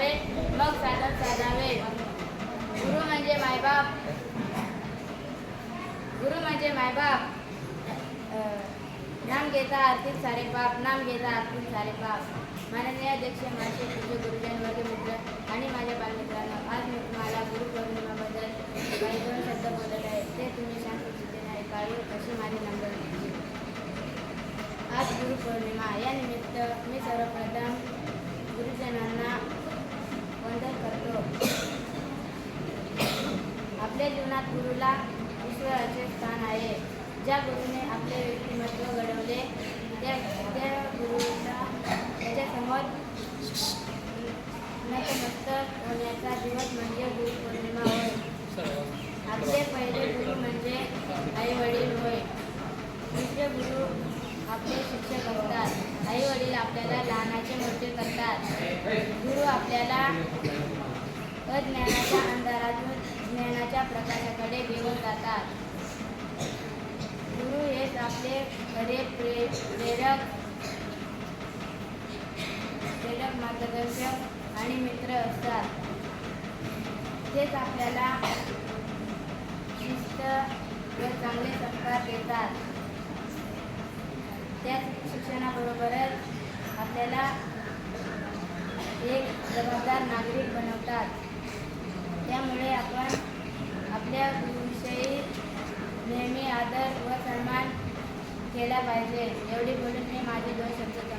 करावे मग साधन साधावे. गुरु म्हणजे मायबाप. गुरु म्हणजे मायबाप. नाम घेता आर्थिक सारे बाप नाम घेता आर्थिक सारे बाप माननीय अध्यक्ष माझे तुझे गुरुजन वर्ग मित्र आणि माझ्या बालमित्रांनो आज मी तुम्हाला गुरु पौर्णिमाबद्दल काही दोन शब्द बोलत आहे. ते तुम्ही सांगू शकते नाही काळी अशी माझे नंबर आज गुरु पौर्णिमा या निमित्त आपल्या जीवनात गुरुला ईश्वराचे स्थान आहे. ज्या गुरुने आपले व्यक्तिमत्व घडवले त्या त्या गुरुला त्याच्यासमोर नतमस्तक होण्याचा दिवस म्हणजे गुरुपौर्णिमा होय. आपले पहिले गुरु म्हणजे आई वडील होय. दुसरे गुरु आपले शिक्षक असतात. आई वडील आपल्याला लहानाचे मोठे करतात. गुरु आपल्याला अज्ञानाच्या अंधारातून ज्ञानाच्या प्रकाशाकडे घेऊन जातात. गुरु हेच आपले खरे प्रे प्रेरक प्रेरक मार्गदर्शक आणि मित्र असतात. तेच आपल्याला शिस्त व चांगले संस्कार देतात. त्याच शिक्षणाबरोबरच आपल्याला एक जबाबदार नागरिक बनवतात. त्यामुळे आपण आदर व सन्मान केला पाहिजे. एवढी बोलून मी माझे दोन शब्द